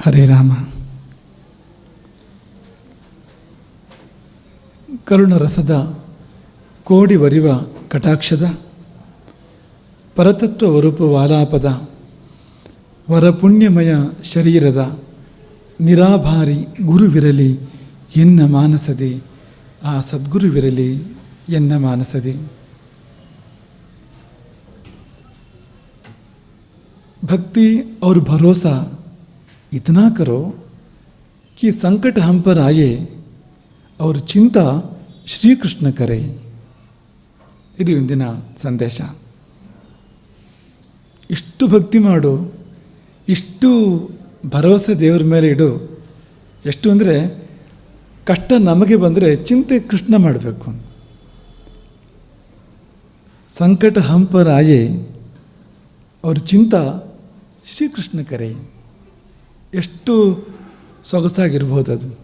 ಹರೇ ರಾಮ. ಕರುಣರಸದ ಕೋಡಿ ವರಿವ ಕಟಾಕ್ಷದ, ಪರತತ್ವ ವರೂಪ ವಾಲಾಪದ, ವರಪುಣ್ಯಮಯ ಶರೀರದ ನಿರಾಭಾರಿ ಗುರುವಿರಲಿ ಎನ್ನ ಮಾನಸದೆ, ಆ ಸದ್ಗುರುವಿರಲಿ ಎನ್ನ ಮಾನಸದೆ. ಭಕ್ತಿ ಅವ್ರ ಭರೋಸಾ इतना करो कि संकट हम पर आए और ಚಿಂತಾ ಶ್ರೀಕೃಷ್ಣ ಕರೆ ಇದು ಇಂದಿನ ಸಂದೇಶ ಇಷ್ಟು ಭಕ್ತಿ ಮಾಡು ಇಷ್ಟು ಭರವಸೆ ದೇವರ ಮೇಲೆ ಇಡು ಎಷ್ಟು ಅಂದರೆ ಕಷ್ಟ ನಮಗೆ ಬಂದರೆ ಚಿಂತೆ ಕೃಷ್ಣ ಮಾಡಬೇಕು ಸಂಕಟ ಹಂಪರ್ ಆಯೆ ಅವ್ರ ಚಿಂತ ಶ್ರೀಕೃಷ್ಣ ಕರೆ ಎಷ್ಟು ಸೊಗಸಾಗಿರ್ಬೋದು ಅದು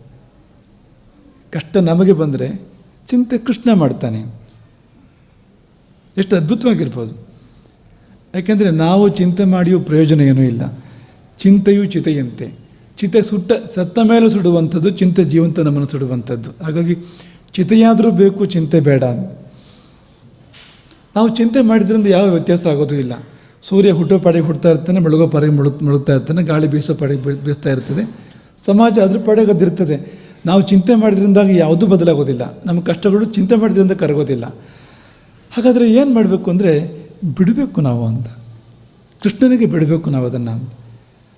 ಕಷ್ಟ ನಮಗೆ ಬಂದರೆ ಚಿಂತೆ ಕೃಷ್ಣ ಮಾಡ್ತಾನೆ. ಎಷ್ಟು ಅದ್ಭುತವಾಗಿರ್ಬೋದು. ಯಾಕೆಂದರೆ ನಾವು ಚಿಂತೆ ಮಾಡಿಯೂ ಪ್ರಯೋಜನ ಏನೂ ಇಲ್ಲ. ಚಿಂತೆಯು ಚಿತೆಯಂತೆ. ಚಿತೆ ಸುಟ್ಟ, ಸತ್ತ ಮೇಲೆ ಸುಡುವಂಥದ್ದು, ಚಿಂತೆ ಜೀವಂತ ನಮ್ಮನ್ನು ಸುಡುವಂಥದ್ದು. ಹಾಗಾಗಿ ಚಿತೆಯಾದರೂ ಬೇಕು, ಚಿಂತೆ ಬೇಡ. ನಾವು ಚಿಂತೆ ಮಾಡಿದ್ರಿಂದ ಯಾವ ವ್ಯತ್ಯಾಸ ಆಗೋದು ಇಲ್ಲ. ಸೂರ್ಯ ಹುಟ್ಟೋ ಪಾಡಿಗೆ ಹುಡ್ತಾ ಇರ್ತಾನೆ ಬೆಳಗೋ ಪಾಡಿಗೆ ಮುಳು, ಮುಳುಗ್ತಾ ಇರ್ತಾನೆ, ಗಾಳಿ ಬೀಸೋ ಪಾಡಿಗೆ ಬೀಸ್ತಾ ಇರ್ತದೆ. ಸಮಾಜ ಅದ್ರ ಪಾಡಿಗೆ ನಾವು ಚಿಂತೆ ಮಾಡಿದ್ರಿಂದಾಗ ಯಾವುದೂ ಬದಲಾಗೋದಿಲ್ಲ. ನಮ್ಮ ಕಷ್ಟಗಳು ಚಿಂತೆ ಮಾಡಿದ್ರಿಂದ ಕರಗೋದಿಲ್ಲ. ಹಾಗಾದರೆ ಏನು ಮಾಡಬೇಕು ಅಂದರೆ ಬಿಡಬೇಕು ನಾವು ಅಂತ. ಕೃಷ್ಣನಿಗೆ ಬಿಡಬೇಕು ನಾವು ಅದನ್ನು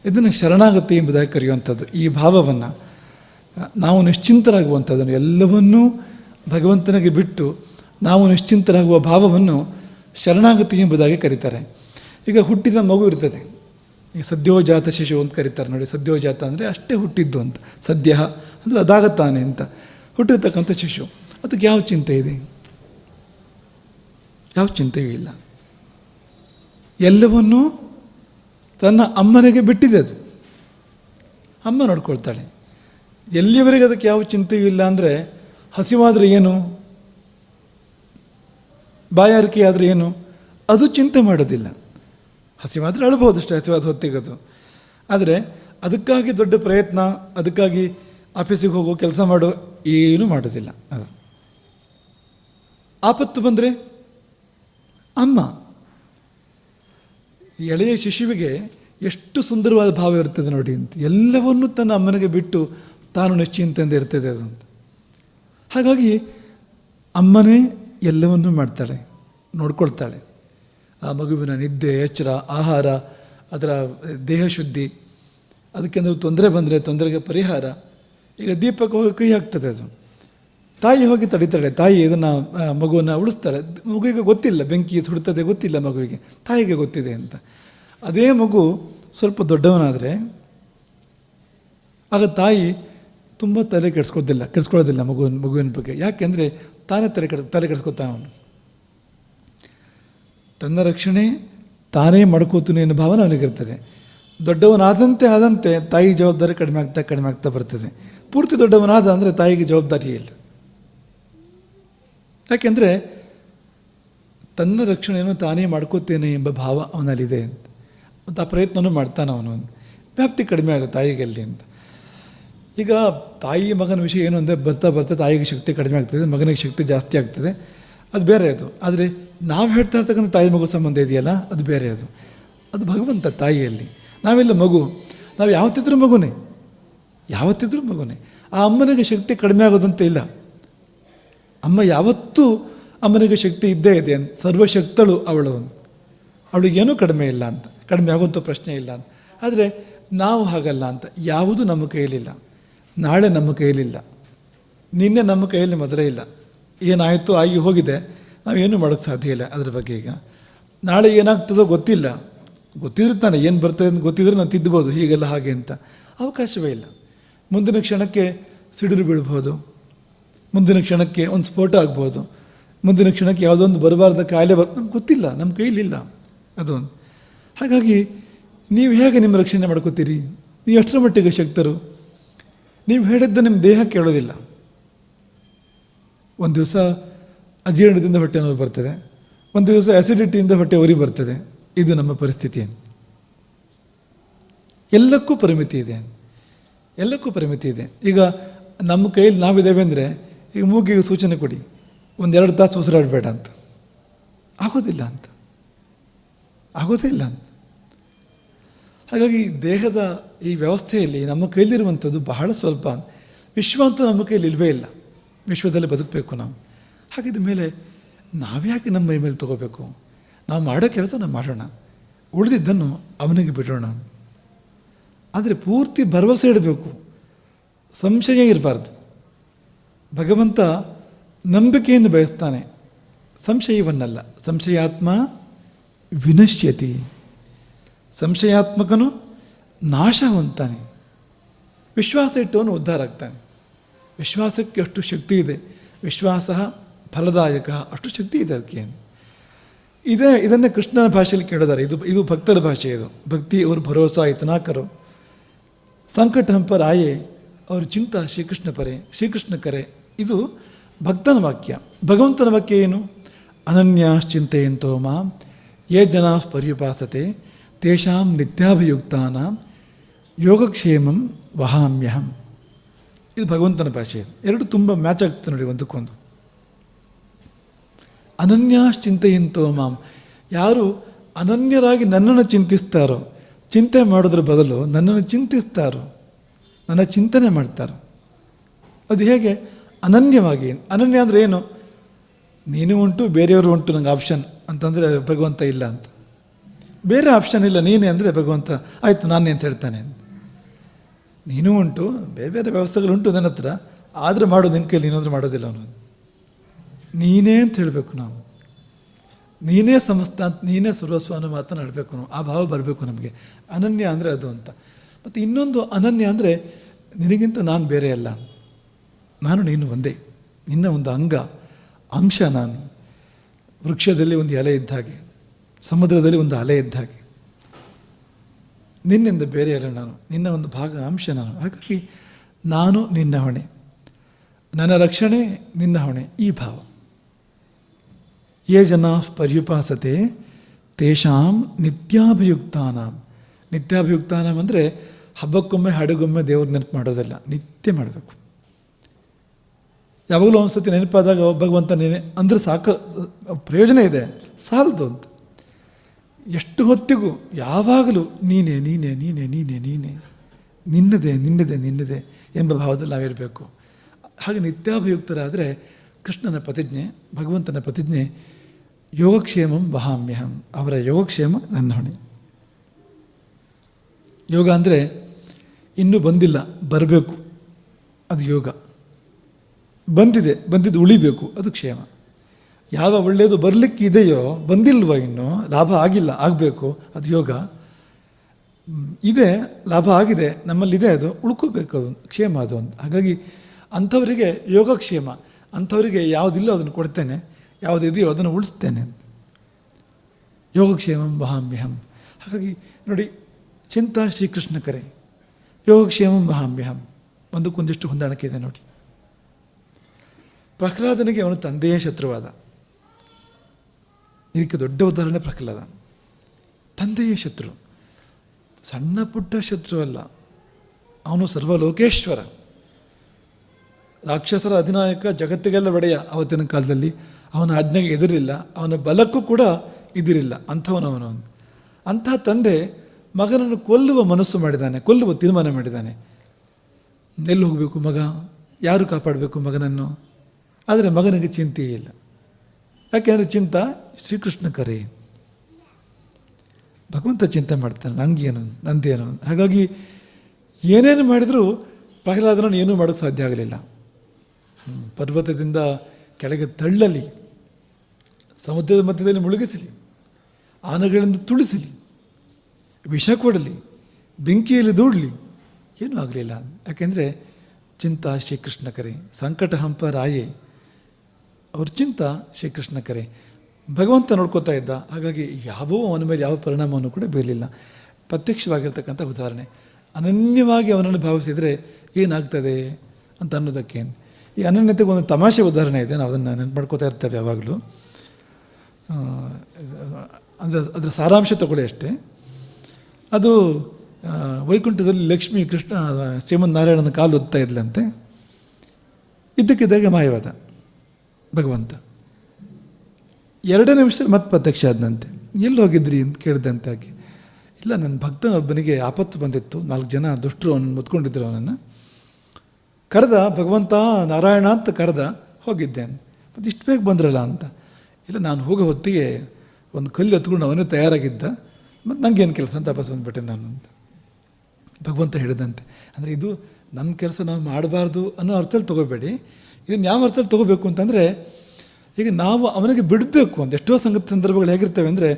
ಇದನ್ನು ಶರಣಾಗತಿ ಎಂಬುದಾಗಿ ಕರೆಯುವಂಥದ್ದು, ಈ ಭಾವವನ್ನು. ನಾವು ನಿಶ್ಚಿಂತರಾಗುವಂಥದ್ದನ್ನು ಎಲ್ಲವನ್ನೂ ಭಗವಂತನಿಗೆ ಬಿಟ್ಟು ನಾವು ನಿಶ್ಚಿಂತರಾಗುವ ಭಾವವನ್ನು ಶರಣಾಗತಿ ಎಂಬುದಾಗಿ ಕರೀತಾರೆ. ಈಗ ಹುಟ್ಟಿದ ಮಗು ಇರ್ತದೆ. ಈಗ ಸದ್ಯೋಜಾತ ಶಿಶು ಅಂತ ಕರೀತಾರೆ ನೋಡಿ, ಸದ್ಯೋಜಾತ ಅಂದರೆ ಅಷ್ಟೇ ಹುಟ್ಟಿದ್ದು ಅಂತ. ಸದ್ಯ ಅಂದರೆ ಅದಾಗತ್ತಾನೆ ಅಂತ. ಹುಟ್ಟಿರ್ತಕ್ಕಂಥ ಶಿಶು, ಅದಕ್ಕೆ ಯಾವ ಚಿಂತೆ ಇದೆ? ಯಾವ ಚಿಂತೆಯೂ ಇಲ್ಲ. ಎಲ್ಲವನ್ನೂ ತನ್ನ ಅಮ್ಮನಿಗೆ ಬಿಟ್ಟಿದೆ ಅದು. ಅಮ್ಮ ನೋಡ್ಕೊಳ್ತಾಳೆ. ಎಲ್ಲಿವರೆಗೆ ಅದಕ್ಕೆ ಯಾವ ಚಿಂತೆಯೂ ಇಲ್ಲ ಅಂದರೆ ಹಸಿವಾದರೆ ಏನು? ಬಾಯಾರಿಕೆ ಆದರೆ ಏನು? ಅದು ಚಿಂತೆ ಮಾಡೋದಿಲ್ಲ. ಹಸಿವಾದರೆ ಅಳ್ಬೋದು ಅಷ್ಟೇ ಹಸಿವಾದ ಹೊತ್ತಿಗದು ಆದರೆ ಅದಕ್ಕಾಗಿ ದೊಡ್ಡ ಪ್ರಯತ್ನ, ಅದಕ್ಕಾಗಿ ಆಫೀಸಿಗೆ ಹೋಗೋ ಕೆಲಸ ಮಾಡೋ ಏನೂ ಮಾಡೋದಿಲ್ಲ ಅದು. ಆಪತ್ತು ಬಂದರೆ ಅಮ್ಮ ಎಳೆಯ ಶಿಶುವಿಗೆ ಎಷ್ಟು ಸುಂದರವಾದ ಭಾವ ಇರ್ತದೆ ನೋಡಿ ಅಂತ. ಎಲ್ಲವನ್ನೂ ತನ್ನ ಅಮ್ಮನಿಗೆ ಬಿಟ್ಟು ತಾನು ನಿಶ್ಚಿಂತೆಯಿಂದ ಇರ್ತದೆ ಅದು ಅಂತ. ಹಾಗಾಗಿ ಅಮ್ಮನೇ ಎಲ್ಲವನ್ನೂ ಮಾಡ್ತಾಳೆ, ನೋಡ್ಕೊಳ್ತಾಳೆ. ಆ ಮಗುವಿನ ನಿದ್ದೆ, ಎಚ್ಚರ, ಆಹಾರ, ಅದರ ದೇಹ ಶುದ್ಧಿ ಅದಕ್ಕೇನಾದರೂ ತೊಂದರೆ ಬಂದರೆ ತೊಂದರೆಗೆ ಪರಿಹಾರ. ಈಗ ದೀಪಕ್ಕೆ ಹೋಗಿ ಕೈ ಹಾಕ್ತದೆ ಅದು. ತಾಯಿ ಹೋಗಿ ತಡಿತಾಳೆ. ತಾಯಿ ಇದನ್ನು ಮಗುವನ್ನು ಉಳಿಸ್ತಾಳೆ. ಮಗುವಿಗೆ ಗೊತ್ತಿಲ್ಲ, ಬೆಂಕಿ ಸುಡ್ತದೆ ಗೊತ್ತಿಲ್ಲ ಮಗುವಿಗೆ. ತಾಯಿಗೆ ಗೊತ್ತಿದೆ ಅಂತ. ಅದೇ ಮಗು ಸ್ವಲ್ಪ ದೊಡ್ಡವನಾದರೆ, ಆಗ ತಾಯಿ ತುಂಬ ತಲೆ ಕೆಡಿಸ್ಕೋದಿಲ್ಲ, ಕೆಡಿಸ್ಕೊಳ್ಳೋದಿಲ್ಲ ಮಗುವಿನ ಮಗುವಿನ ಬಗ್ಗೆ. ಯಾಕೆಂದರೆ ತಾನೇ ತಲೆ ಕೆಡ್, ತಲೆ ಕೆಡಿಸ್ಕೊತಾನ ಅವನು. ತನ್ನ ರಕ್ಷಣೆ ತಾನೇ ಮಾಡ್ಕೋತೀನಿ ಅನ್ನೋ ಭಾವನೆ ಅವನಿಗಿರ್ತದೆ ದೊಡ್ಡವನಾದಂತೆ ಆದಂತೆ ತಾಯಿ ಜವಾಬ್ದಾರಿ ಕಡಿಮೆ ಆಗ್ತಾ ಕಡಿಮೆ ಆಗ್ತಾ ಬರ್ತದೆ. ಪೂರ್ತಿ ದೊಡ್ಡವನಾದ ಅಂದರೆ ತಾಯಿಗೆ ಜವಾಬ್ದಾರಿ ಇಲ್ಲ. ಯಾಕೆಂದರೆ ತನ್ನ ರಕ್ಷಣೆಯನ್ನು ತಾನೇ ಮಾಡ್ಕೋತೇನೆ ಎಂಬ ಭಾವ ಅವನಲ್ಲಿದೆ ಅಂತ. ಮತ್ತು ಆ ಪ್ರಯತ್ನವೂ ಮಾಡ್ತಾನೆ ಅವನು. ವ್ಯಾಪ್ತಿ ಕಡಿಮೆ ಆಯಿತು ತಾಯಿಗೆ ಅಲ್ಲಿ ಅಂತ. ಈಗ ತಾಯಿ ಮಗನ ವಿಷಯ ಏನು ಅಂದರೆ ಬರ್ತಾ ಬರ್ತಾ ತಾಯಿಗೆ ಶಕ್ತಿ ಕಡಿಮೆ ಆಗ್ತದೆ, ಮಗನಿಗೆ ಶಕ್ತಿ ಜಾಸ್ತಿ ಆಗ್ತದೆ. ಅದು ಬೇರೆ ಅದು. ಆದರೆ ನಾವು ಹೇಳ್ತಾ ಇರ್ತಕ್ಕಂಥ ತಾಯಿ ಮಗು ಸಂಬಂಧ ಇದೆಯಲ್ಲ, ಅದು ಬೇರೆ ಅದು. ಅದು ಭಗವಂತ ತಾಯಿಯಲ್ಲಿ. ನಾವೆಲ್ಲ ಮಗು, ನಾವು ಯಾವತ್ತಿದ್ರೂ ಮಗುನೇ. ಯಾವತ್ತಿದ್ರೂ ಮಗುನೇ. ಆ ಅಮ್ಮನಿಗೆ ಶಕ್ತಿ ಕಡಿಮೆ ಆಗೋದಂತ ಇಲ್ಲ. ಅಮ್ಮ ಯಾವತ್ತೂ ಅಮ್ಮನಿಗೆ ಶಕ್ತಿ ಇದ್ದೇ ಇದೆ. ಅಂತ ಸರ್ವಶಕ್ತಳು ಅವಳು. ಅವಳಿಗೆ ಏನೂ ಕಡಿಮೆ ಇಲ್ಲ ಅಂತ. ಕಡಿಮೆ ಆಗುವಂಥ ಪ್ರಶ್ನೆ ಇಲ್ಲ ಅಂತ. ಆದರೆ ನಾವು ಹಾಗಲ್ಲ ಅಂತ. ಯಾವುದೂ ನಮ್ಮ ಕೈಯಲ್ಲಿಲ್ಲ. ನಾಳೆ ನಮ್ಮ ಕೈಯಲ್ಲಿಲ್ಲ. ನಿನ್ನೆ ನಮ್ಮ ಕೈಯಲ್ಲಿ ಮೊದಲೇ ಇಲ್ಲ. ಏನಾಯಿತು ಆಗಿ ಹೋಗಿದೆ. ನಾವೇನು ಮಾಡೋಕ್ಕೆ ಸಾಧ್ಯ ಇಲ್ಲ ಅದ್ರ ಬಗ್ಗೆ ಈಗ. ನಾಳೆ ಏನಾಗ್ತದೋ ಗೊತ್ತಿಲ್ಲ. ಗೊತ್ತಿದ್ರೆ ತಾನೆ ಏನು ಬರ್ತದೆ ಅಂತ ಗೊತ್ತಿದ್ರೆ ನಾವು ತಿದ್ದಬೋದು ಹೀಗೆಲ್ಲ ಹಾಗೆ ಅಂತ. ಅವಕಾಶವೇ ಇಲ್ಲ. ಮುಂದಿನ ಕ್ಷಣಕ್ಕೆ ಸಿಡಿಲು ಬೀಳ್ಬೋದು ಮುಂದಿನ ಕ್ಷಣಕ್ಕೆ ಒಂದು ಸ್ಫೋಟ ಆಗ್ಬೋದು ಮುಂದಿನ ಕ್ಷಣಕ್ಕೆ ಯಾವುದೊಂದು ಬರಬಾರ್ದ ಕಾಯಿಲೆ ಬರ್, ನಮ್ಗೆ ಗೊತ್ತಿಲ್ಲ ನಮ್ಮ ಕೈಲಿಲ್ಲ. ಅದೊಂದು ಹಾಗಾಗಿ ನೀವು ಹೇಗೆ ನಿಮ್ಮ ರಕ್ಷಣೆ ಮಾಡ್ಕೋತೀರಿ? ನೀವು ಎಷ್ಟರ ಮಟ್ಟಿಗೆ ಶಕ್ತರು? ನೀವು ಹೇಳಿದ್ದು ನಿಮ್ಮ ದೇಹ ಕೇಳೋದಿಲ್ಲ. ಒಂದು ದಿವಸ ಅಜೀರ್ಣದಿಂದ ಹೊಟ್ಟೆ ನೋವು ಬರ್ತದೆ, ಒಂದು ದಿವಸ ಆ್ಯಸಿಡಿಟಿಯಿಂದ ಹೊಟ್ಟೆ ಉರಿ ಬರ್ತದೆ. ಇದು ನಮ್ಮ ಪರಿಸ್ಥಿತಿ. ಎಲ್ಲಕ್ಕೂ ಪರಿಮಿತಿ ಇದೆ. ಎಲ್ಲಕ್ಕೂ ಪರಿಮಿತಿ ಇದೆ. ಈಗ ನಮ್ಮ ಕೈಯಲ್ಲಿ ನಾವಿದ್ದೇವೆ ಅಂದರೆ, ಈಗ ಮೂಗಿಗೆ ಸೂಚನೆ ಕೊಡಿ, ಒಂದೆರಡು ತಾಸು ಉಸಿರಾಡಬೇಡ ಅಂತ. ಆಗೋದಿಲ್ಲ ಅಂತ. ಆಗೋದೇ ಇಲ್ಲ ಅಂತ. ಹಾಗಾಗಿ ದೇಹದ ಈ ವ್ಯವಸ್ಥೆಯಲ್ಲಿ ನಮ್ಮ ಕೈಲಿರುವಂಥದ್ದು ಬಹಳ ಸ್ವಲ್ಪ. ವಿಶ್ವ ಅಂತೂ ನಮ್ಮ ಕೈಲಿ ಇಲ್ವೇ ಇಲ್ಲ. ವಿಶ್ವದಲ್ಲಿ ಬದುಕಬೇಕು ನಾವು. ಹಾಗಿದ ಮೇಲೆ ನಾವ್ಯಾಕೆ ನಮ್ಮ ಮೈ ಮೇಲೆ ತಗೋಬೇಕು? ನಾವು ಮಾಡೋ ಕೆಲಸ ನಾವು ಮಾಡೋಣ. ಉಳಿದಿದ್ದನ್ನು ಅವನಿಗೆ ಬಿಡೋಣ. ಆದರೆ ಪೂರ್ತಿ ಭರವಸೆ ಇಡಬೇಕು. ಸಂಶಯ ಇರಬಾರ್ದು. ಭಗವಂತ ನಂಬಿಕೆಯನ್ನು ಬಯಸ್ತಾನೆ. ಸಂಶಯವನ್ನಲ್ಲ. ಸಂಶಯಾತ್ಮ ವಿನಶ್ಯತಿ. ಸಂಶಯಾತ್ಮಕನು ನಾಶ ಹೊಂದ್ತಾನೆ ವಿಶ್ವಾಸ ಇಟ್ಟವನು ಉದ್ಧಾರ ಆಗ್ತಾನೆ. ವಿಶ್ವಾಸಕ್ಕೆ ಅಷ್ಟು ಶಕ್ತಿ ಇದೆ. ವಿಶ್ವಾಸ ಫಲದಾಯಕ, ಅಷ್ಟು ಶಕ್ತಿ ಇದೆ ಅದಕ್ಕೆ. ಇದೇ, ಇದನ್ನು ಕೃಷ್ಣನ ಭಾಷೆಯಲ್ಲಿ ಕೇಳಿದ್ದಾರೆ. ಇದು ಇದು ಭಕ್ತರ ಭಾಷೆ ಇದು. ಭಕ್ತಿ ಅವರು ಭರೋಸಾ, ಇತನಾಕರು. ಸಂಕಟ ಹಂಪರ ಆಯೆ ಅವ್ರ ಚಿಂತ ಶ್ರೀಕೃಷ್ಣ ಪರೆ, ಶ್ರೀಕೃಷ್ಣ ಕರೆ. ಇದು ಭಕ್ತನ ವಾಕ್ಯ. ಭಗವಂತನ ವಾಕ್ಯ ಏನು? ಅನನ್ಯಾಶ್ಚಿಂತೆಯಂತೋ ಮಾಂ, ಯೇ ಜನಾ ಪರ್ಯುಪಾಸತೆ, ತೇಷಾಂ ನಿತ್ಯಾಭಿಯುಕ್ತಾನಾಂ, ಯೋಗಕ್ಷೇಮಂ ವಹಾಮ್ಯಹಂ. ಇದು ಭಗವಂತನ ಭಾಷೆ. ಇದು ಎರಡು ತುಂಬ ಮ್ಯಾಚ್ ಆಗ್ತದೆ ನೋಡಿ ಒಂದಕ್ಕೊಂದು. ಅನನ್ಯಾಶ್ಚಿಂತೆಯಂತೋ ಮಾಮ್ ಯಾರು ಅನನ್ಯರಾಗಿ ನನ್ನನ್ನು ಚಿಂತಿಸ್ತಾರೋ, ಚಿಂತೆ ಮಾಡೋದ್ರ ಬದಲು ನನ್ನನ್ನು ಚಿಂತಿಸ್ತಾರೋ, ನನ್ನ ಚಿಂತನೆ ಮಾಡ್ತಾರೋ. ಅದು ಹೇಗೆ? ಅನನ್ಯವಾಗಿ. ಅನನ್ಯ ಅಂದರೆ ಏನು? ನೀನು ಉಂಟು, ಬೇರೆಯವರು ಉಂಟು, ನಂಗೆ ಆಪ್ಷನ್ ಅಂತಂದರೆ ಭಗವಂತ ಇಲ್ಲ ಅಂತ. ಬೇರೆ ಆಪ್ಷನ್ ಇಲ್ಲ, ನೀನೇ ಅಂದರೆ ಭಗವಂತ, ಆಯಿತು ನಾನೇ ಅಂತ ಹೇಳ್ತಾನೆ ನೀನು ಉಂಟು, ಬೇರೆ ಬೇರೆ ವ್ಯವಸ್ಥೆಗಳುಂಟು ನನ್ನ ಹತ್ರ, ಆದರೆ ಮಾಡೋದು ನಿನ್ನ ಕೈಲಿ ನೀನಾದರೂ ಮಾಡೋದಿಲ್ಲ ಅವನು. ನೀನೇ ಅಂತ ಹೇಳಬೇಕು ನಾವು. ನೀನೇ ಸಮಸ್ತ ಅಂತ ನೀನೇ ಸರ್ವಸ್ವ ಅನ್ನೋ ಮಾತನಾಡಬೇಕು ನಾವು. ಆ ಭಾವ ಬರಬೇಕು ನಮಗೆ. ಅನನ್ಯ ಅಂದರೆ ಅದು ಅಂತ. ಮತ್ತು ಇನ್ನೊಂದು ಅನನ್ಯ ಅಂದರೆ, ನಿನಗಿಂತ ನಾನು ಬೇರೆ ಅಲ್ಲ. ನಾನು, ನೀನು ಒಂದೇ. ನಿನ್ನ ಒಂದು ಅಂಗ, ಅಂಶ ನಾನು. ವೃಕ್ಷದಲ್ಲಿ ಒಂದು ಎಲೆ ಇದ್ದ ಹಾಗೆ, ಸಮುದ್ರದಲ್ಲಿ ಒಂದು ಅಲೆ ಇದ್ದ ಹಾಗೆ. ನಿನ್ನಿಂದ ಬೇರೆ ಅಲ್ಲ ನಾನು, ನಿನ್ನ ಒಂದು ಭಾಗ ಅಂಶ ನಾನು. ಹಾಗಾಗಿ ನಾನು ನಿನ್ನ ಹೊಣೆ, ನನ್ನ ರಕ್ಷಣೆ ನಿನ್ನ ಹೊಣೆ, ಈ ಭಾವ. ಯೇ ಜನ ಪರ್ಯುಪಾಸತೆ, ತೇಷಾಂ ನಿತ್ಯಾಭಿಯುಕ್ತಾನ. ನಿತ್ಯಾಭಿಯುಕ್ತಾನ ಅಂದರೆ ಹಬ್ಬಕ್ಕೊಮ್ಮೆ, ಹಡಗೊಮ್ಮೆ ದೇವ್ರ ನೆನಪು ಮಾಡೋದಲ್ಲ, ನಿತ್ಯ ಮಾಡಬೇಕು. ಯಾವಾಗಲೂ ಒಂದ್ಸತಿ ನೆನಪಾದಾಗ ಒಬ್ಬ ಭಗವಂತ ನೆನೆ ಅಂದರೆ ಸಾಕು, ಪ್ರಯೋಜನ ಇದೆ, ಸಾಲದು ಅಂತ. ಎಷ್ಟು ಹೊತ್ತಿಗೂ ಯಾವಾಗಲೂ ನೀನೇ ನೀನೇ ನೀನೇ ನೀನೇ ನೀನೇ, ನಿನ್ನದೇ ನಿನ್ನದೇ ನಿನ್ನದೇ ಎಂಬ ಭಾವದಲ್ಲಿ ನಾವಿರಬೇಕು. ಹಾಗೆ ನಿತ್ಯಾಭಿಯುಕ್ತರಾದರೆ ಕೃಷ್ಣನ ಪ್ರತಿಜ್ಞೆ, ಭಗವಂತನ ಪ್ರತಿಜ್ಞೆ, ಯೋಗಕ್ಷೇಮಂ ವಹಾಮ್ಯಹಂ. ಅವರ ಯೋಗಕ್ಷೇಮ ನನ್ನ ಹೊಣೆ. ಯೋಗ ಅಂದರೆ ಇನ್ನೂ ಬಂದಿಲ್ಲ, ಬರಬೇಕು. ಅದು ಯೋಗ. ಬಂದಿದೆ, ಬಂದಿದ್ದು ಉಳಿಬೇಕು, ಅದು ಕ್ಷೇಮ. ಯಾವ ಒಳ್ಳೆಯದು ಬರಲಿಕ್ಕೆ ಇದೆಯೋ, ಬಂದಿಲ್ವ ಇನ್ನು, ಲಾಭ ಆಗಿಲ್ಲ, ಆಗಬೇಕು, ಅದು ಯೋಗ. ಇದೆ, ಲಾಭ ಆಗಿದೆ, ನಮ್ಮಲ್ಲಿದೆ ಅದು, ಉಳ್ಕೋಬೇಕು ಅದು, ಕ್ಷೇಮ ಅದು ಒಂದು. ಹಾಗಾಗಿ ಅಂಥವರಿಗೆ ಯೋಗಕ್ಷೇಮ, ಅಂಥವರಿಗೆ ಯಾವುದಿಲ್ಲೋ ಅದನ್ನು ಕೊಡ್ತೇನೆ, ಯಾವುದಿದೆಯೋ ಅದನ್ನು ಉಳಿಸ್ತೇನೆ. ಯೋಗಕ್ಷೇಮಂ ವಹಾಮ್ಯಹಂ. ಹಾಗಾಗಿ ನೋಡಿ, ಚಿಂತ ಶ್ರೀಕೃಷ್ಣ ಕರೆ. ಯೋಗಕ್ಷೇಮಂ ವಹಾಮ್ಯಹಂ. ಒಂದಕ್ಕೊಂದಿಷ್ಟು ಹೊಂದಾಣಿಕೆ ಇದೆ ನೋಡಿ. ಪ್ರಹ್ಲಾದನಿಗೆ ಅವನು ತಂದೆಯೇ ಶತ್ರುವಾದ. ಇದಕ್ಕೆ ದೊಡ್ಡ ಉದಾಹರಣೆ ಪ್ರಹ್ಲಾದ ತಂದೆಯೇ ಶತ್ರು. ಸಣ್ಣ ಪುಟ್ಟ ಶತ್ರು ಅಲ್ಲ. ಅವನು ಸರ್ವಲೋಕೇಶ್ವರ. ರಾಕ್ಷಸರ ಅಧಿನಾಯಕ ಜಗತ್ತಿಗೆಲ್ಲ ಒಡೆಯ ಅವತ್ತಿನ ಕಾಲದಲ್ಲಿ. ಅವನ ಆಜ್ಞೆಗೆ ಎದುರಿಲ್ಲ. ಅವನ ಬಲಕ್ಕೂ ಕೂಡ ಇದಿರಿಲ್ಲ. ಅಂಥವನವನು. ಅಂತಹ ತಂದೆ ಮಗನನ್ನು ಕೊಲ್ಲುವ ಮನಸ್ಸು ಮಾಡಿದ್ದಾನೆ. ಕೊಲ್ಲುವ ತೀರ್ಮಾನ ಮಾಡಿದ್ದಾನೆ. ಎಲ್ಲಿ ಹೋಗಬೇಕು ಮಗ? ಯಾರು ಕಾಪಾಡಬೇಕು ಮಗನನ್ನು? ಆದರೆ ಮಗನಿಗೆ ಚಿಂತೆಯೇ ಇಲ್ಲ. ಯಾಕೆಂದರೆ ಚಿಂತ ಶ್ರೀಕೃಷ್ಣ ಕರೆ. ಭಗವಂತ ಚಿಂತೆ ಮಾಡ್ತಾನೆ, ನಂಗೇನು, ನಂದೇನು? ಹಾಗಾಗಿ ಏನೇನು ಮಾಡಿದರೂ ಪ್ರಹ್ಲಾದನನ್ನು ಏನೂ ಮಾಡೋಕ್ಕೆ ಸಾಧ್ಯ ಆಗಲಿಲ್ಲ. ಪರ್ವತದಿಂದ ಕೆಳಗೆ ತಳ್ಳಲಿ, ಸಮುದ್ರದ ಮಧ್ಯದಲ್ಲಿ ಮುಳುಗಿಸಲಿ, ಆನೆಗಳಿಂದ ತುಳಿಸಲಿ, ವಿಷ ಕೊಡಲಿ, ಬೆಂಕಿಯಲ್ಲಿ ದೂಡಲಿ, ಏನೂ ಆಗಲಿಲ್ಲ. ಯಾಕೆಂದರೆ ಚಿಂತ ಶ್ರೀಕೃಷ್ಣ ಕರೆ ಸಂಕಟ ಹಂಪ ರಾಯೆ ಅವ್ರ ಚಿಂತ ಶ್ರೀಕೃಷ್ಣ ಕರೆ. ಭಗವಂತ ನೋಡ್ಕೋತಾ ಇದ್ದ. ಹಾಗಾಗಿ ಯಾವೋ ಅವನ ಮೇಲೆ ಯಾವ ಪರಿಣಾಮವನ್ನು ಕೂಡ ಬೀರಲಿಲ್ಲ. ಪ್ರತ್ಯಕ್ಷವಾಗಿರ್ತಕ್ಕಂಥ ಉದಾಹರಣೆ. ಅನನ್ಯವಾಗಿ ಅವನನ್ನು ಭಾವಿಸಿದರೆ ಏನಾಗ್ತದೆ ಅಂತ ಅನ್ನೋದಕ್ಕೆ. ಈ ಅನನ್ಯತೆಗೆ ಒಂದು ತಮಾಷೆ ಉದಾಹರಣೆ ಇದೆ. ನಾವು ಅದನ್ನು ನೆನಪು ಮಾಡ್ಕೋತಾ ಇರ್ತೇವೆ ಯಾವಾಗಲೂ. ಅಂದರೆ ಅದರ ಸಾರಾಂಶ ತಗೊಳ್ಳಿ ಅಷ್ಟೇ. ಅದು ವೈಕುಂಠದಲ್ಲಿ ಲಕ್ಷ್ಮಿ ಕೃಷ್ಣ ಶ್ರೀಮನ್ ನಾರಾಯಣನ ಕಾಲು ಓದ್ತಾ ಇದ್ಲಂತೆ. ಇದ್ದಕ್ಕಿದ್ದಾಗೆ ಮಾಯವಾದ. ಭಗವಂತ. ಎರಡೇ ನಿಮಿಷದಲ್ಲಿ ಮತ್ತೆ ಪ್ರತ್ಯಕ್ಷ ಆದನಂತೆ. ಎಲ್ಲಿ ಹೋಗಿದ್ರಿ ಅಂತ ಕೇಳಿದಂತೆ ಆಕೆ. ಇಲ್ಲ ನನ್ನ ಭಕ್ತನೊಬ್ಬನಿಗೆ ಆಪತ್ತು ಬಂದಿತ್ತು. ನಾಲ್ಕು ಜನ ದುಷ್ಟರು ಅವನು ಮುತ್ಕೊಂಡಿದ್ರು ಅವನನ್ನು. ಕರೆದ, ಭಗವಂತ ನಾರಾಯಣ ಅಂತ ಕರೆದ, ಹೋಗಿದ್ದೆ ಮತ್ತು ಇಷ್ಟು ಬೇಗ ಬಂದ್ರಲ್ಲ ಅಂತ. ಇಲ್ಲ, ನಾನು ಹೋಗೋ ಹೊತ್ತಿಗೆ ಒಂದು ಕಲ್ಲು ಎತ್ಕೊಂಡು ಅವನೇ ತಯಾರಾಗಿದ್ದ. ಮತ್ತು ನನಗೇನು ಕೆಲಸ ಅಂತ ವಾಪಸ್ ಬಂದುಬಿಟ್ಟೆ ನಾನು ಅಂತ. ಭಗವಂತ ಹೇಳಿದಂತೆ. ಅಂದರೆ ಇದು ನಮ್ಮ ಕೆಲಸ ನಾವು ಮಾಡಬಾರ್ದು ಅನ್ನೋ ಅರ್ಥದಲ್ಲಿ ತೊಗೋಬೇಡಿ. ಇದನ್ನು ಯಾವ ಅರ್ಥದಲ್ಲಿ ತೊಗೋಬೇಕು ಅಂತಂದರೆ, ಈಗ ನಾವು ಅವನಿಗೆ ಬಿಡಬೇಕು ಅಂತ, ಎಷ್ಟೋ ಸಂಗತಿ ಸಂದರ್ಭಗಳು ಹೇಗಿರ್ತವೆ ಅಂದರೆ,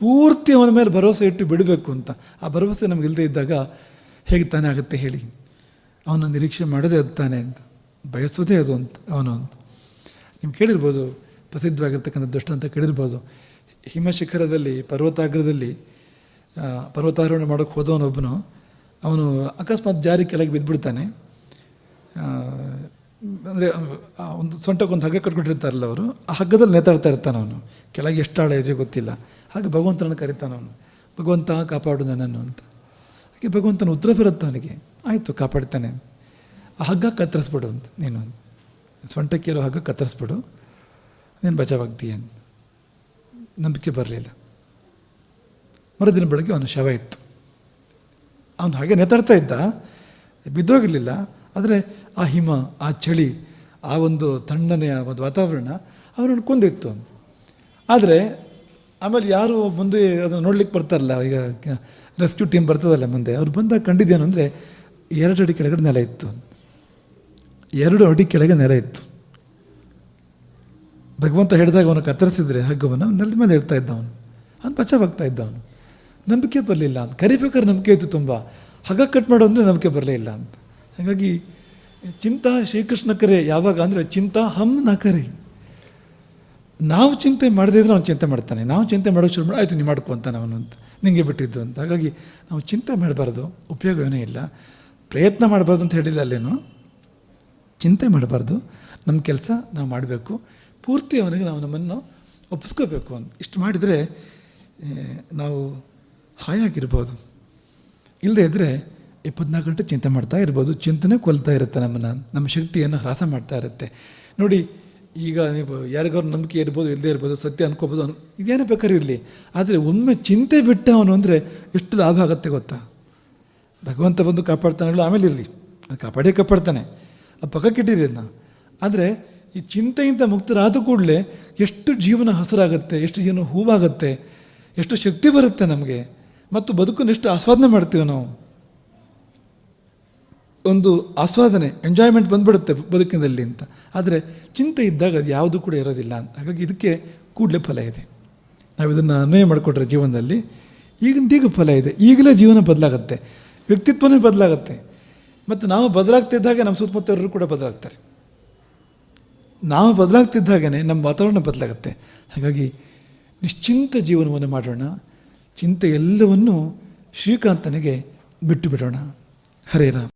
ಪೂರ್ತಿ ಅವನ ಮೇಲೆ ಭರವಸೆ ಇಟ್ಟು ಬಿಡಬೇಕು ಅಂತ. ಆ ಭರವಸೆ ನಮ್ಗೆ ಇಲ್ಲದೆ ಇದ್ದಾಗ ಹೇಗೆ ತಾನೇ ಆಗುತ್ತೆ ಹೇಳಿ. ಅವನ ನಿರೀಕ್ಷೆ ಮಾಡೋದೇ ಅದು ತಾನೇ ಅಂತ, ಬಯಸೋದೇ ಅದು ಅಂತ, ಅವನು ಅಂತ. ನೀವು ಕೇಳಿರ್ಬೋದು, ಪ್ರಸಿದ್ಧವಾಗಿರ್ತಕ್ಕಂಥ ದುಷ್ಟ ಅಂತ ಕೇಳಿರ್ಬೋದು. ಹಿಮಶಿಖರದಲ್ಲಿ ಪರ್ವತಾಗ್ರದಲ್ಲಿ ಪರ್ವತಾರೋಹಣ ಮಾಡೋಕ್ಕೆ ಹೋದವನೊಬ್ಬನು, ಅವನು ಅಕಸ್ಮಾತ್ ಜಾರಿ ಕೆಳಗೆ ಬಿದ್ದುಬಿಡ್ತಾನೆ ಅಂದರೆ ಒಂದು ಸೊಂಟಕ್ಕೆ ಒಂದು ಹಗ್ಗ ಕಟ್ಕೊಂಡಿರ್ತಾರಲ್ಲ ಅವರು, ಆ ಹಗ್ಗದಲ್ಲಿ ನೇತಾಡ್ತಾ ಇರ್ತಾನೆ ಅವನು. ಕೆಳಗೆ ಎಷ್ಟು ಆಳ ಇದೆ ಗೊತ್ತಿಲ್ಲ. ಹಾಗೆ ಭಗವಂತನನ್ನು ಕರಿತಾನೆ ಅವನು. ಭಗವಂತ, ಕಾಪಾಡು ನನ್ನನ್ನು ಅಂತ. ಹಾಗೆ ಭಗವಂತನ ಉತ್ತರ ಬರುತ್ತೆ ಅವನಿಗೆ. ಆಯಿತು, ಕಾಪಾಡ್ತಾನೆ. ಆ ಹಗ್ಗ ಕತ್ತರಿಸ್ಬಿಡು ಅಂತ. ನೀನು ಸೊಂಟಕ್ಕೆ ಇರೋ ಹಗ್ಗ ಕತ್ತರಿಸ್ಬಿಡು. ನೀನು ಬಚಾವಾಗ್ತೀಯ ಅಂತ. ನಂಬಿಕೆ ಬರಲಿಲ್ಲ. ಮರುದಿನ ಬೆಳಗ್ಗೆ ಅವನ ಶವ ಇತ್ತು. ಅವನು ಹಾಗೆ ನೇತಾಡ್ತಾ ಇದ್ದ. ಬಿದ್ದೋಗಿರಲಿಲ್ಲ. ಆದರೆ ಆ ಹಿಮ, ಆ ಚಳಿ, ಆ ಒಂದು ತಣ್ಣನೆಯ ಒಂದು ವಾತಾವರಣ ಅವರನ್ನು ಕೊಂದಿತ್ತು. ಆದರೆ ಆಮೇಲೆ ಯಾರು ಮುಂದೆ ಅದನ್ನು ನೋಡ್ಲಿಕ್ಕೆ ಬರ್ತಾರಲ್ಲ, ಈಗ ರೆಸ್ಕ್ಯೂ ಟೀಮ್ ಬರ್ತದಲ್ಲ ಮುಂದೆ, ಅವ್ರು ಬಂದಾಗ ಕಂಡಿದ್ದೇನು ಅಂದರೆ ಎರಡು ಅಡಿ ಕೆಳಗಡೆ ನೆಲ ಇತ್ತು. ಎರಡು ಅಡಿ ಕೆಳಗೆ ನೆಲ ಇತ್ತು. ಭಗವಂತ ಹೇಳಿದಾಗ ಅವನು ಕತ್ತರಿಸಿದ್ರೆ ಹಗ್ಗವನ್ನು ನೆಲದ ಮೇಲೆ ಇರ್ತಾ ಇದ್ದ ಅವನು ಅವನು ಬಚಾವಾಗ್ತಾ ಇದ್ದ ಅವನು ನಂಬಿಕೆ ಬರಲಿಲ್ಲ ಅಂತ. ಕರಿಬೇಕಾದ್ರೆ ನಂಬಿಕೆ ಇತ್ತು ತುಂಬ. ಹಗ್ಗ ಕಟ್ ಮಾಡೋ ಅಂದರೆ ನಂಬಿಕೆ ಬರಲಿಲ್ಲ ಅಂತ. ಹಾಗಾಗಿ ಚಿಂತಾ ಶ್ರೀಕೃಷ್ಣ ಕರೆ. ಯಾವಾಗ ಅಂದರೆ ಚಿಂತಾ ಹಮ್ನ ಕರೆ. ನಾವು ಚಿಂತೆ ಮಾಡದೇ ಇದ್ರೆ ಅವ್ನು ಚಿಂತೆ ಮಾಡ್ತಾನೆ. ನಾವು ಚಿಂತೆ ಮಾಡೋಕೆ ಶುರು ಮಾಡಿ, ಆಯಿತು ನೀವು ಮಾಡ್ಕೊ ಅವನು ಅಂತ ನಿಮಗೆ ಬಿಟ್ಟಿದ್ದು ಅಂತ. ಹಾಗಾಗಿ ನಾವು ಚಿಂತೆ ಮಾಡಬಾರ್ದು, ಉಪಯೋಗ ಏನೂ ಇಲ್ಲ. ಪ್ರಯತ್ನ ಮಾಡಬಾರ್ದು ಅಂತ ಹೇಳಿಲ್ಲ ಅಲ್ಲೇನು? ಚಿಂತೆ ಮಾಡಬಾರ್ದು. ನಮ್ಮ ಕೆಲಸ ನಾವು ಮಾಡಬೇಕು. ಪೂರ್ತಿ ಅವನಿಗೆ ನಾವು ನಮ್ಮನ್ನು ಒಪ್ಪಿಸ್ಕೋಬೇಕು ಅಂತ. ಇಷ್ಟು ಮಾಡಿದರೆ ನಾವು ಹಾಯಾಗಿರ್ಬೋದು. ಇಲ್ಲದೇ ಇದ್ದರೆ ಇಪ್ಪತ್ನಾಲ್ಕು ಗಂಟೆ ಚಿಂತೆ ಮಾಡ್ತಾ ಇರ್ಬೋದು. ಚಿಂತನೆ ಕೊಲ್ತಾ ಇರುತ್ತೆ ನಮ್ಮನ್ನು. ನಮ್ಮ ಶಕ್ತಿಯನ್ನು ಹ್ರಾಸ ಮಾಡ್ತಾ ಇರುತ್ತೆ. ನೋಡಿ, ಈಗ ನೀವು ಯಾರಿಗಾದ್ರು ನಂಬಿಕೆ ಇರ್ಬೋದು ಇಲ್ಲದೇ ಇರ್ಬೋದು, ಸತ್ಯ ಅನ್ಕೋಬೋದು ಅನ್, ಇದೇನೇ ಬೇಕಾದ್ರೆ ಇರಲಿ. ಆದರೆ ಒಮ್ಮೆ ಚಿಂತೆ ಬಿಟ್ಟ ಅವನು ಅಂದರೆ ಎಷ್ಟು ಲಾಭ ಆಗುತ್ತೆ ಗೊತ್ತಾ? ಭಗವಂತ ಬಂದು ಕಾಪಾಡ್ತಾನಲ್ಲ ಆಮೇಲೆ ಇರಲಿ. ಅದು ಕಾಪಾಡೇ ಕಾಪಾಡ್ತಾನೆ. ಆ ಪಕ್ಕಕ್ಕಿಟ್ಟಿರಿ ಅದನ್ನ ಆದರೆ ಈ ಚಿಂತೆಯಿಂದ ಮುಕ್ತರಾದ ಕೂಡಲೇ ಎಷ್ಟು ಜೀವನ ಹಸರಾಗುತ್ತೆ, ಎಷ್ಟು ಜೀವನ ಹೂವಾಗುತ್ತೆ, ಎಷ್ಟು ಶಕ್ತಿ ಬರುತ್ತೆ ನಮಗೆ. ಮತ್ತು ಬದುಕನ್ನು ಎಷ್ಟು ಆಸ್ವಾದನೆ ಮಾಡ್ತೀವಿ ನಾವು. ಒಂದು ಆಸ್ವಾದನೆ ಎಂಜಾಯ್ಮೆಂಟ್ ಬಂದ್ಬಿಡುತ್ತೆ ಬದುಕಿನಲ್ಲಿ ಅಂತ. ಆದರೆ ಚಿಂತೆ ಇದ್ದಾಗ ಅದು ಯಾವುದು ಕೂಡ ಇರೋದಿಲ್ಲ ಅಂತ. ಹಾಗಾಗಿ ಇದಕ್ಕೆ ಕೂಡಲೇ ಫಲ ಇದೆ. ನಾವು ಇದನ್ನು ಅನ್ವಯ ಮಾಡಿಕೊಟ್ರೆ ಜೀವನದಲ್ಲಿ ಈಗಿಂದೀಗ ಫಲ ಇದೆ. ಈಗಲೇ ಜೀವನ ಬದಲಾಗುತ್ತೆ. ವ್ಯಕ್ತಿತ್ವನೇ ಬದಲಾಗುತ್ತೆ. ಮತ್ತು ನಾವು ಬದಲಾಗ್ತಿದ್ದಾಗ ನಮ್ಮ ಸುತ್ತಮುತ್ತವರು ಕೂಡ ಬದಲಾಗ್ತಾರೆ. ನಾವು ಬದಲಾಗ್ತಿದ್ದಾಗೇ ನಮ್ಮ ವಾತಾವರಣ ಬದಲಾಗುತ್ತೆ. ಹಾಗಾಗಿ ನಿಶ್ಚಿಂತ ಜೀವನವನ್ನು ಮಾಡೋಣ. ಚಿಂತೆ ಎಲ್ಲವನ್ನೂ ಶ್ರೀಕಾಂತನಿಗೆ ಬಿಟ್ಟು ಬಿಡೋಣ. ಹರೇ ರಾಮ್.